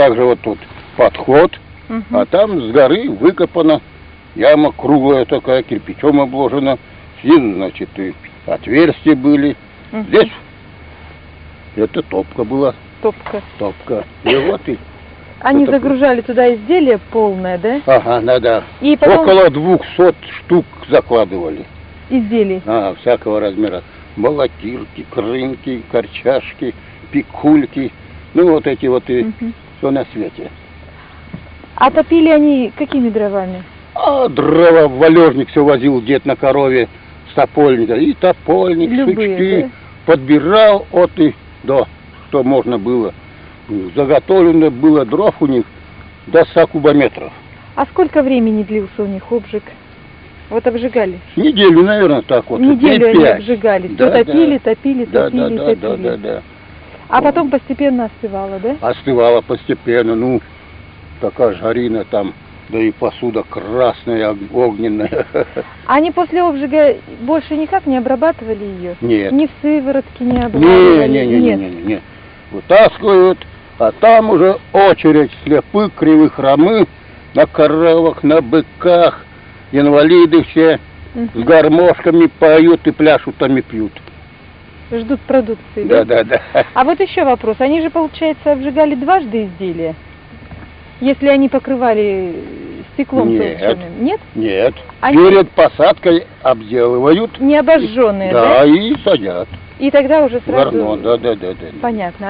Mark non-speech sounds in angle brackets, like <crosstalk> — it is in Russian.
также вот тут подход, Мгм. а там с горы выкопана яма круглая такая, кирпичом обложена. Снизу, значит, и отверстия были. Мгм. Здесь это топка была, Топка. топка. И вот и, Они такое? загружали туда изделие полное, да? ага, надо. И потом Около двухсот штук закладывали. изделий. А, всякого размера. Молотилки, крынки, корчашки, пикульки. Ну, вот эти вот и Мгм. Все на свете. А топили они какими дровами? А дрова в валежник все возил дед на корове с топольника. И топольник, Любые, сучки. да? Подбирал от и до, что можно было. Заготовлено было дров у них до 100 кубометров. А сколько времени длился у них обжиг? Вот обжигали. Неделю, наверное, так вот. Неделю они пять. обжигались. Да, То топили, да. топили, Да, да, топили, да, топили. да, да, да. А потом постепенно остывало, да? Остывала постепенно, ну, такая жарина там, да и посуда красная, ог- огненная. <laughs> Они после обжига больше никак не обрабатывали ее? Нет. Ни в сыворотке не Не, обрабатывали? не, не, не, Нет. не, не, не. Вытаскивают, а там уже очередь слепых, кривых ромы на коровах, на быках, инвалиды все с гармошками поют и пляшут там и пьют. Ждут продукции, Да, да, да. А вот еще вопрос. Они же, получается, обжигали дважды изделия? Если они покрывали стеклом Нет. Нет? Нет. Они- Перед посадкой обделывают. Не обожженные, Да, да? и садят. И тогда уже сразу... горно, да, да, да, да. Понятно.